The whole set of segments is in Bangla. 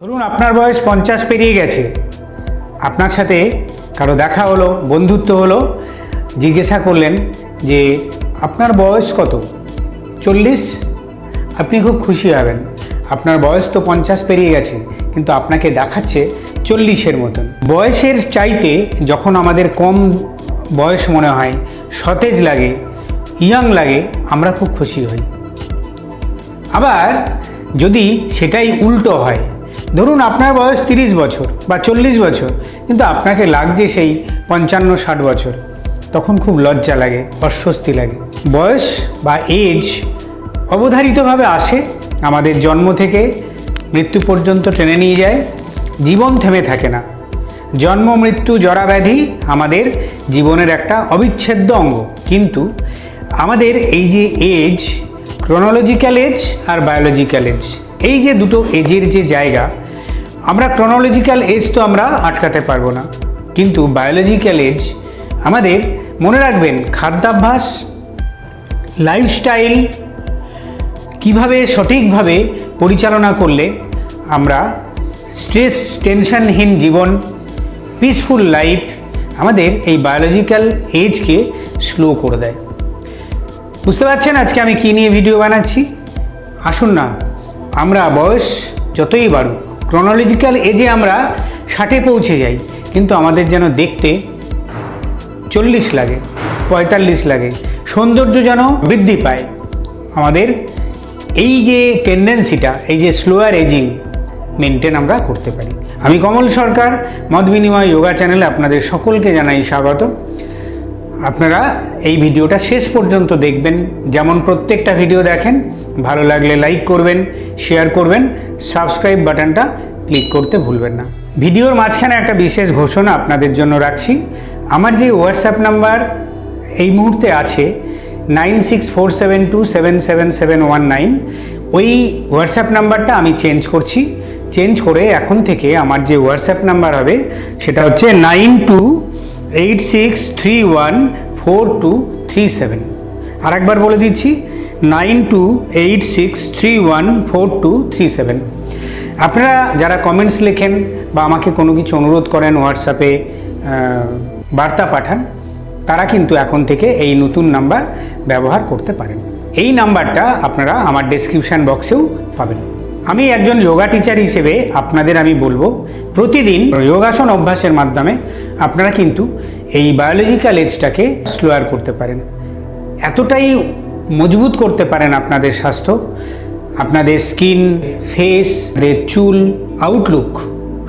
ধরুন আপনার বয়স পঞ্চাশ পেরিয়ে গেছে। আপনার সাথে কারও দেখা হলো, বন্ধুত্ব হলো, জিজ্ঞাসা করলেন যে, আপনার বয়স কত? চল্লিশ। আপনি খুব খুশি হবেন। আপনার বয়স তো পঞ্চাশ পেরিয়ে গেছে, কিন্তু আপনাকে দেখাচ্ছে চল্লিশের মতন। বয়সের চাইতে যখন আমাদের কম বয়স মনে হয়, সতেজ লাগে, ইয়াং লাগে, আমরা খুব খুশি হই। আবার যদি সেটাই উল্টো হয় ধরুন আপনার বয়স তিরিশ বছর বা চল্লিশ বছর, কিন্তু আপনাকে লাগছে সেই পঞ্চান্ন ষাট বছর। তখন খুব লজ্জা লাগে, অস্বস্তি লাগে। বয়স বা এজ অবধারিতভাবে আসে, আমাদের জন্ম থেকে মৃত্যু পর্যন্ত টেনে নিয়ে যায়, জীবন থেমে থাকে না। জন্ম, মৃত্যু জরাব্যাধি আমাদের জীবনের একটা অবিচ্ছেদ্য অঙ্গ। কিন্তু আমাদের এই যে এজ ক্রোনোলজিক্যাল এজ আর বায়োলজিক্যাল এজ এই যে দুটো এজের যে জায়গা আমরা ক্রোনোলজিক্যাল এজ তো আমরা আটকাতে পারব না। কিন্তু বায়োলজিক্যাল এজ আমাদের মনে রাখবেন খাদ্যাভ্যাস লাইফস্টাইল কীভাবে সঠিকভাবে পরিচালনা করলে আমরা স্ট্রেস টেনশনহীন জীবন পিসফুল লাইফ আমাদের এই বায়োলজিক্যাল এজকে স্লো করে দেয়। বুঝতে পারছেন আজকে আমি কী নিয়ে ভিডিও বানাচ্ছি? আসুন না, আমরা বয়স যতই বাড়ুক ক্রোনোলজিক্যাল এজে আমরা ষাটে পৌঁছে যাই, কিন্তু আমাদের যেন দেখতে চল্লিশ লাগে, পঁয়তাল্লিশ লাগে। সৌন্দর্য যেন বৃদ্ধি পায়। আমাদের এই যে টেন্ডেন্সিটা এই যে স্লোয়ার এজিং মেনটেন আমরা করতে পারি। আমি কমল সরকার মত বিনিময় যোগা চ্যানেলে আপনাদের সকলকে জানাই স্বাগত। আপনারা এই ভিডিওটা শেষ পর্যন্ত দেখবেন। যেমন প্রত্যেকটা ভিডিও দেখেন ভালো লাগলে লাইক করবেন শেয়ার করবেন সাবস্ক্রাইব বাটনটা ক্লিক করতে ভুলবেন না। ভিডিওর মাঝখানে একটা বিশেষ ঘোষণা আপনাদের জন্য রাখছি। আমার যে হোয়াটসঅ্যাপ নাম্বার এই মুহূর্তে আছে nine six four seven two seven seven seven one nine ওই হোয়াটসঅ্যাপ নাম্বারটা আমি চেঞ্জ করছি। চেঞ্জ করে এখন থেকে আমার যে হোয়াটসঅ্যাপ নাম্বার হবে, সেটা হচ্ছে nine two eight six three one four two three seven আর একবার বলে দিচ্ছি nine two eight six three one four two three seven. আপনারা যারা কমেন্টস লেখেন বা আমাকে কোনো কিছু অনুরোধ করেন হোয়াটসঅ্যাপে বার্তা পাঠান, তারা কিন্তু এখন থেকে এই নতুন নাম্বার ব্যবহার করতে পারেন। এই নাম্বারটা আপনারা আমার ডেসক্রিপশান বক্সেও পাবেন। আমি একজন যোগা টিচার হিসেবে আপনাদের আমি বলব, প্রতিদিন যোগাসন অভ্যাসের মাধ্যমে আপনারা কিন্তু এই বায়োলজিক্যাল এজটাকে স্লোয়ার করতে পারেন। এতটাই মজবুত করতে পারেন আপনাদের স্বাস্থ্য, আপনাদের স্কিন, ফেস দের চুল আউটলুক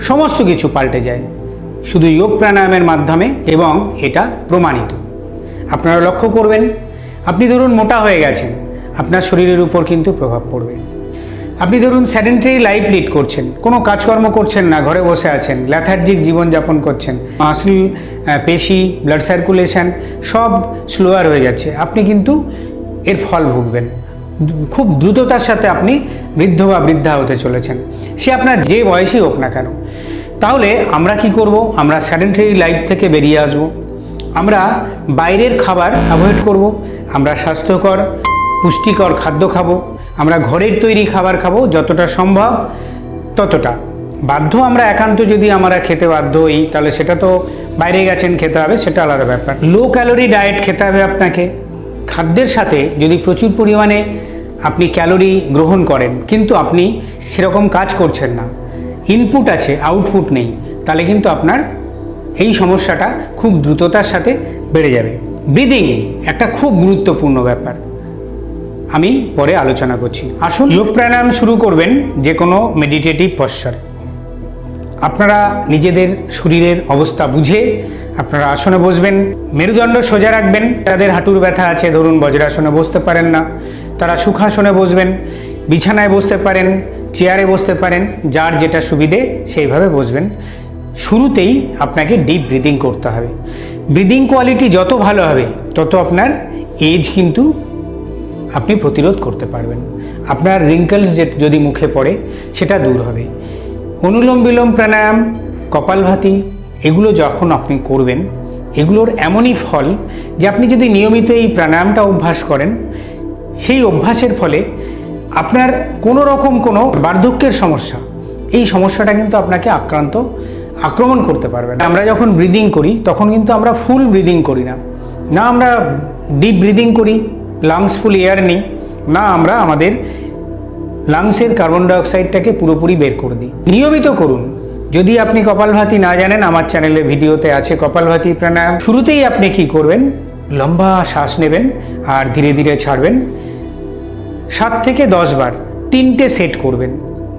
সমস্ত কিছু পাল্টে যায়। শুধু যোগ প্রাণায়ামের মাধ্যমে এবং এটা প্রমাণিত। আপনারা লক্ষ্য করবেন, আপনি ধরুন মোটা হয়ে গেছেন, আপনার শরীরের উপর কিন্তু প্রভাব পড়বে। আপনি ধরুন স্যাডেন্টারি লাইফ লিড করছেন, কোনো কাজকর্ম করছেন না, ঘরে বসে আছেন ল্যাথার্জিক জীবনযাপন করছেন মাসল পেশি ব্লাড সার্কুলেশন সব স্লোয়ার হয়ে যাচ্ছে। আপনি কিন্তু এর ফল ভুগবেন। খুব দ্রুততার সাথে আপনি বৃদ্ধ বা বৃদ্ধা হতে চলেছেন। সে আপনার যে বয়সই হোক না কেন। তাহলে আমরা কি করব? আমরা স্যাডেন্টারি লাইফ থেকে বেরিয়ে আসব। আমরা বাইরের খাবার অ্যাভয়েড করব। আমরা স্বাস্থ্যকর, পুষ্টিকর খাদ্য খাব। আমরা ঘরের তৈরি খাবার খাব, যতটা সম্ভব ততটা। বাধ্য আমরা একান্ত যদি আমরা খেতে বাধ্য হই, তাহলে সেটা তো বাইরে গেছেন খেতে হবে, সেটা আলাদা ব্যাপার। লো ক্যালোরি ডায়েট খেতে হবে আপনাকে। খাদ্যের সাথে যদি প্রচুর পরিমাণে আপনি ক্যালোরি গ্রহণ করেন, কিন্তু আপনি সেরকম কাজ করছেন না ইনপুট আছে আউটপুট নেই, তাহলে কিন্তু আপনার এই সমস্যাটা খুব দ্রুততার সাথে বেড়ে যাবে। ব্রিদিং একটা খুব গুরুত্বপূর্ণ ব্যাপার। আমি পরে আলোচনা করছি। আসুন যোগ প্রাণায়াম শুরু করবেন যে কোনো মেডিটেটিভ পশ্চার আপনারা নিজেদের শরীরের অবস্থা বুঝে আপনারা আসনে বসবেন, মেরুদণ্ড সোজা রাখবেন, যাদের হাঁটুর ব্যথা আছে, ধরুন বজ্রাসনে বসতে পারেন না, তারা সুখাসনে বসবেন, বিছানায় বসতে পারেন, চেয়ারে বসতে পারেন, যার যেটা সুবিধে সেইভাবে বসবেন। শুরুতেই আপনাকে ডিপ ব্রিদিং করতে হবে। ব্রিদিং কোয়ালিটি যত ভালো হবে, তত আপনার এজ কিন্তু আপনি প্রতিরোধ করতে পারবেন। আপনার রিঙ্কলস যে যদি মুখে পড়ে, সেটা দূর হবে। অনুলোম বিলোম প্রাণায়াম, কপালভাতি এগুলো যখন আপনি করবেন, এগুলোর এমনই ফল যে আপনি যদি নিয়মিত এই প্রাণায়ামটা অভ্যাস করেন, সেই অভ্যাসের ফলে আপনার কোনো রকম কোনো বার্ধক্যের সমস্যা, এই সমস্যাটা কিন্তু আপনাকে আক্রান্ত আক্রমণ করতে পারবে না। আমরা যখন ব্রিদিং করি, তখন কিন্তু আমরা ফুল ব্রিদিং করি না। না আমরা ডিপ ব্রিদিং করি লাংস ফুল এয়ার নিই, না আমরা আমাদের লাংসের কার্বন ডাইঅক্সাইডটাকে পুরোপুরি বের করে দিই। নিয়মিত করুন। যদি আপনি কপালভাতি না জানেন, আমার চ্যানেলে ভিডিওতে আছে কপালভাতি প্রাণায়াম। শুরুতেই আপনি কি করবেন? লম্বা শ্বাস নেবেন আর ধীরে ধীরে ছাড়বেন। সাত থেকে দশ বার তিনটে সেট করবেন।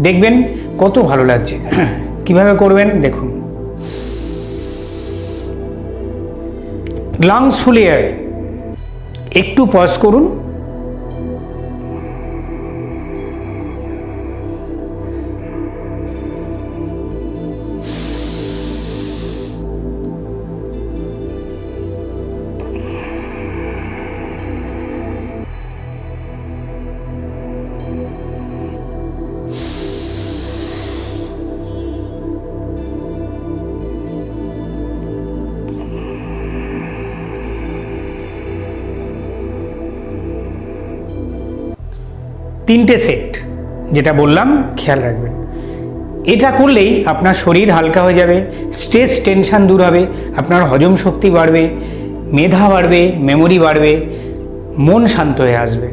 দেখবেন কত ভালো লাগছে। কীভাবে করবেন? দেখুন। লাংস ফুল এয়ার একটু পজ করুন। তিনটে সেট যেটা বললাম খেয়াল রাখবেন। এটা করলেই আপনার শরীর হালকা হয়ে যাবে স্ট্রেস টেনশন দূর হবে আপনার হজম শক্তি বাড়বে মেধা বাড়বে মেমোরি বাড়বে মন শান্ত হয়ে আসবে।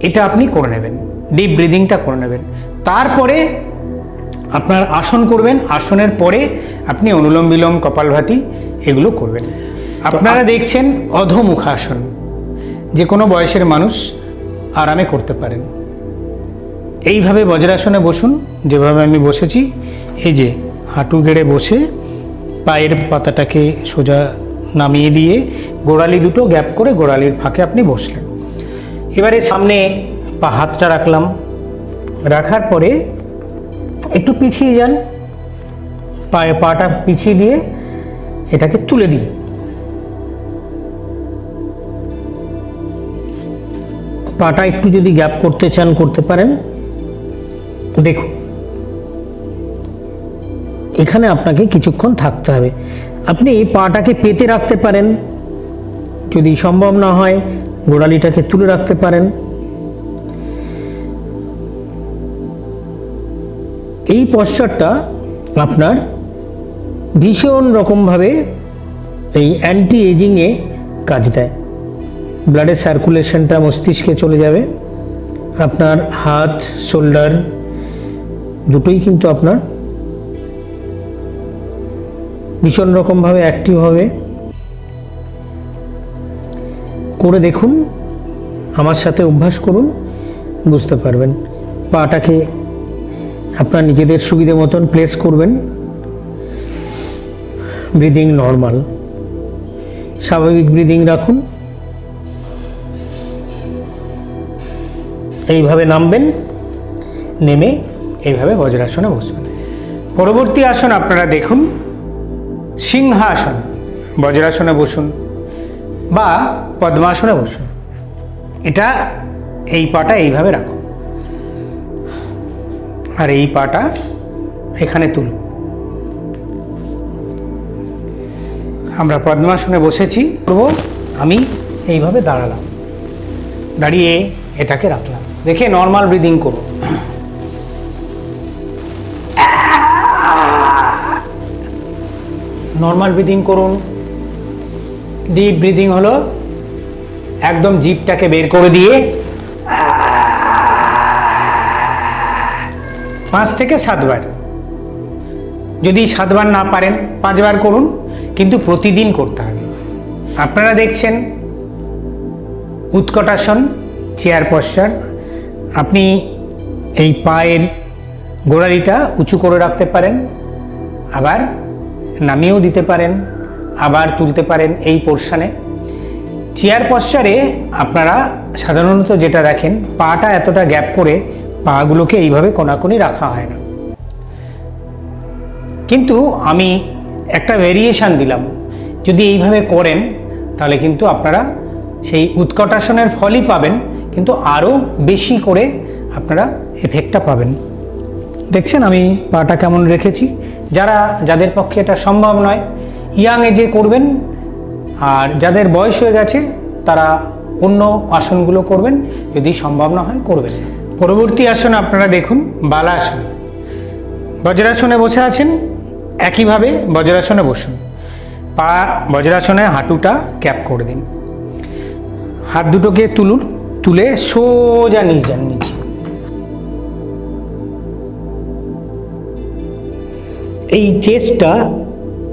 এটা আপনি করে নেবেন ডিপ ব্রিদিংটা করে নেবেন। তারপরে আপনার আসন করবেন আসনের পরে আপনি অনুলোম বিলোম কপালভাতি এগুলো করবেন। আপনারা দেখছেন অধমুখাসন। যে কোনো বয়সের মানুষ আরামে করতে পারেন। এইভাবে বজ্রাসনে বসুন, যেভাবে আমি বসেছি, এই যে হাঁটু গেড়ে বসে পায়ের পাতাটাকে সোজা নামিয়ে দিয়ে গোড়ালি দুটো গ্যাপ করে গোড়ালির ফাঁকে আপনি বসলেন। এবারে সামনে পা হাতটা রাখলাম। রাখার পরে একটু পিছিয়ে যান, পায়ে পাটা পিছিয়ে দিয়ে এটাকে তুলে দিন। পাটা একটু যদি গ্যাপ করতে চান, করতে পারেন। দেখুন, এখানে আপনাকে কিছুক্ষণ থাকতে হবে। আপনি পাটাকে পেতে রাখতে পারেন। যদি সম্ভব না হয়, গোড়ালিটাকে তুলে রাখতে পারেন। এই পশ্চারটা আপনার ভীষণ রকমভাবে এই অ্যান্টি এজিংয়ে কাজ দেয়। ব্লাডের সার্কুলেশনটা মস্তিষ্কে চলে যাবে। আপনার হাত শোল্ডার দুটোই কিন্তু আপনার ভীষণ রকমভাবে অ্যাক্টিভ হবে। করে দেখুন, আমার সাথে অভ্যাস করুন, বুঝতে পারবেন। পাটাকে আপনার নিজেদের সুবিধে মতন প্লেস করবেন। ব্রিদিং নর্মাল স্বাভাবিক ব্রিদিং রাখুন। এইভাবে নামবেন, নেমে এইভাবে বজ্রাসনে বসবেন। পরবর্তী আসন আপনারা দেখুন, সিংহাসন, বজ্রাসনে বসুন বা পদ্মাসনে বসুন। এটা এই পাটা এইভাবে রাখুন। আর এই পাটা এখানে তুলুন। আমরা পদ্মাসনে বসেছি, করব, আমি এইভাবে দাঁড়ালাম। দাঁড়িয়ে এটাকে রাখলাম। দেখে নর্মাল ব্রিদিং করুন নর্মাল ব্রিদিং করুন। ডিপ ব্রিদিং হলো একদম জিপটাকে বের করে দিয়ে পাঁচ থেকে সাতবার। যদি সাতবার না পারেন, পাঁচবার করুন, কিন্তু প্রতিদিন করতে হবে। আপনারা দেখছেন উৎকটাসন চেয়ার পশ্চার আপনি এই পায়ের গোড়ালিটা উঁচু করে রাখতে পারেন, আবার নামিয়েও দিতে পারেন, আবার তুলতে পারেন এই পোর্শানে। চেয়ার পশ্চারে আপনারা সাধারণত যেটা দেখেন, পাটা এতটা গ্যাপ করে পাগুলোকে এইভাবে কোনাকুনি রাখা হয় না। কিন্তু আমি একটা ভেরিয়েশান দিলাম। যদি এইভাবে করেন, তাহলে কিন্তু আপনারা সেই উৎকটাসনের ফলই পাবেন। কিন্তু আরও বেশি করে আপনারা এফেক্টটা পাবেন। দেখছেন আমি পাটা কেমন রেখেছি? যারা, যাদের পক্ষে এটা সম্ভব নয় ইয়াং এজে করবেন, আর যাদের বয়স হয়ে গেছে, তারা অন্য আসনগুলো করবেন, যদি সম্ভব না হয় করবেন। পরবর্তী আসন আপনারা দেখুন বালাসন বজ্রাসনে বসে আছেন, একইভাবে বজ্রাসনে বসুন। পা বজ্রাসনে হাঁটুটা ক্যাপ করে দিন। হাত দুটোকে তুলুন। তুলে সোজা নিচ যান নিচে। এই চেস্টটা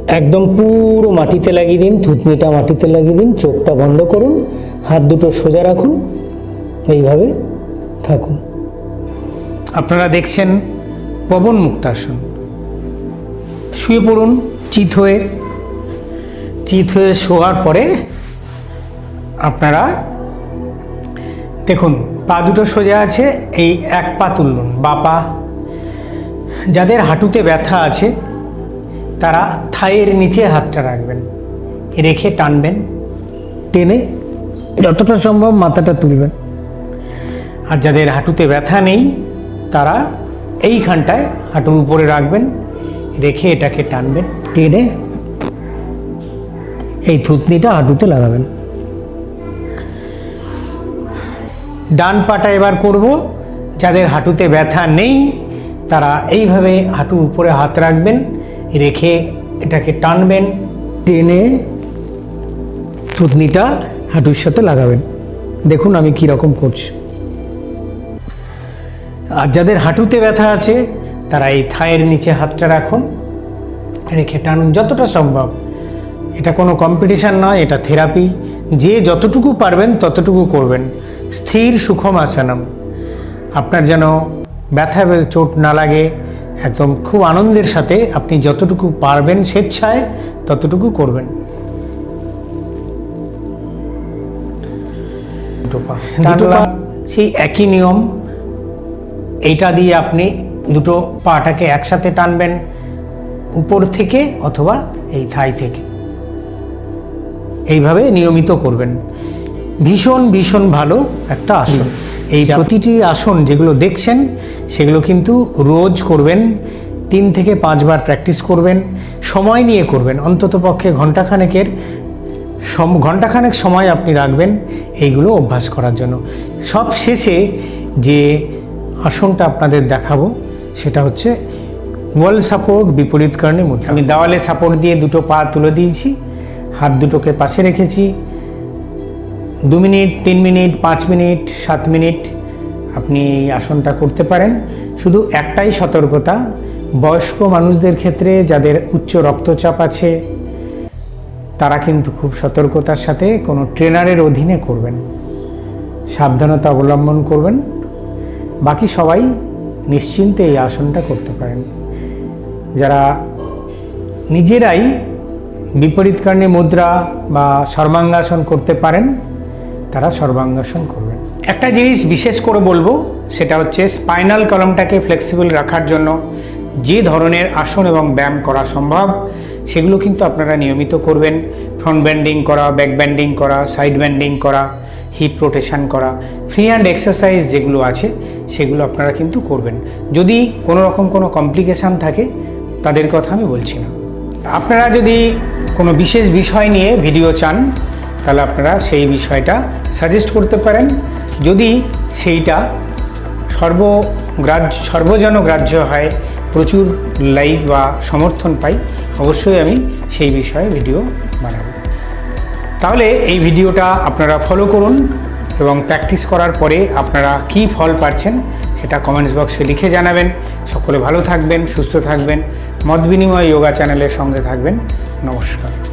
একদম পুরো মাটিতে লাগিয়ে দিন, থুতনিটা মাটিতে লাগিয়ে দিন, চোখটা বন্ধ করুন, হাত দুটো সোজা রাখুন, এইভাবে থাকুন। আপনারা দেখছেন পবন মুক্তাসন। শুয়ে পড়ুন, চিত হয়ে। চিত হয়ে শোয়ার পরে আপনারা দেখুন, পা দুটো সোজা আছে, এই এক পা তুলুন। বা পা যাদের হাঁটুতে ব্যথা আছে, তারা থাইয়ের নিচে হাতটা রাখবেন। রেখে টানবেন, টেনে যতটা সম্ভব মাথাটা তুলবেন। আর যাদের হাঁটুতে ব্যথা নেই, তারা এইখানটায় হাঁটুর উপরে রাখবেন, রেখে এটাকে টানবেন, টেনে এই থুতনিটা হাঁটুতে লাগাবেন। ডান পাটা এবার করব। যাদের হাঁটুতে ব্যথা নেই, তারা এইভাবে হাঁটুর উপরে হাত রাখবেন, রেখে এটাকে টানবেন, টেনে থুতনিটা হাঁটুর সাথে লাগাবেন। দেখুন আমি কি রকম করছি। আর যাদের হাঁটুতে ব্যথা আছে, তারা এই থায়ের নিচে হাতটা রাখুন, রেখে টানুন যতটা সম্ভব। এটা কোনো কম্পিটিশান নয়, এটা থেরাপি। যে যতটুকু পারবেন ততটুকু করবেন। স্থির সুখম আসানম। আপনার যেন ব্যথা চোট না লাগে একদম খুব আনন্দের সাথে আপনি যতটুকু পারবেন স্বেচ্ছায় ততটুকু করবেন। সেই একই নিয়ম এইটা দিয়ে আপনি দুটো পাটাকে একসাথে টানবেন উপর থেকে অথবা এই থাই থেকে। এইভাবে নিয়মিত করবেন। ভীষণ ভীষণ ভালো একটা আসন। এই প্রতিটি আসন যেগুলো দেখছেন সেগুলো কিন্তু রোজ করবেন তিন থেকে পাঁচবার প্র্যাকটিস করবেন সময় নিয়ে করবেন। অন্তত পক্ষে ঘন্টাখানেকের সম ঘন্টাখানেক সময় আপনি রাখবেন এইগুলো অভ্যাস করার জন্য। সব শেষে যে আসনটা আপনাদের দেখাবো সেটা হচ্ছে ওয়াল সাপোর্ট বিপরীত কারণে মুদ্রা। আমি দেওয়ালে সাপোর্ট দিয়ে দুটো পা তুলে দিয়েছি। হাত দুটোকে পাশে রেখেছি। দু মিনিট, তিন মিনিট, পাঁচ মিনিট, সাত মিনিট আপনি এই আসনটা করতে পারেন। শুধু একটাই সতর্কতা, বয়স্ক মানুষদের ক্ষেত্রে যাদের উচ্চ রক্তচাপ আছে, তারা কিন্তু খুব সতর্কতার সাথে কোনো ট্রেনারের অধীনে করবেন। সাবধানতা অবলম্বন করবেন। বাকি সবাই নিশ্চিন্তে এই আসনটা করতে পারেন। যারা নিজেরাই বিপরীত কারণে মুদ্রা বা সর্বাঙ্গাসন করতে পারেন, তারা সর্বাঙ্গাসন করবেন। একটা জিনিস বিশেষ করে বলব, সেটা হচ্ছে স্পাইনাল কলমটাকে ফ্লেক্সিবল রাখার জন্য যে ধরনের আসন এবং ব্যায়াম করা সম্ভব, সেগুলো কিন্তু আপনারা নিয়মিত করবেন। ফ্রন্ট ব্যান্ডিং করা, ব্যাক ব্যান্ডিং করা, সাইড ব্যান্ডিং করা, হিপ রোটেশন করা, ফ্রি হ্যান্ড এক্সারসাইজ যেগুলো আছে, সেগুলো আপনারা কিন্তু করবেন। যদি কোনো রকম কোনো কমপ্লিকেশান থাকে, তাদের কথা আমি বলছি না। আপনারা যদি কোনো বিশেষ বিষয় নিয়ে ভিডিও চান, তাহলে আপনারা সেই বিষয়টা সাজেস্ট করতে পারেন। যদি সেইটা সর্বগ্রাহ্য সর্বজনগ্রাহ্য হয়, প্রচুর লাইক বা সমর্থন পাই, অবশ্যই আমি সেই বিষয়ে ভিডিও বানাবো। তাহলে এই ভিডিওটা আপনারা ফলো করুন এবং প্র্যাকটিস করার পরে আপনারা কী ফল পাচ্ছেন, সেটা কমেন্টস বক্সে লিখে জানাবেন। সকলে ভালো থাকবেন, সুস্থ থাকবেন। মত বিনিময় যোগা চ্যানেলের সঙ্গে থাকবেন। নমস্কার।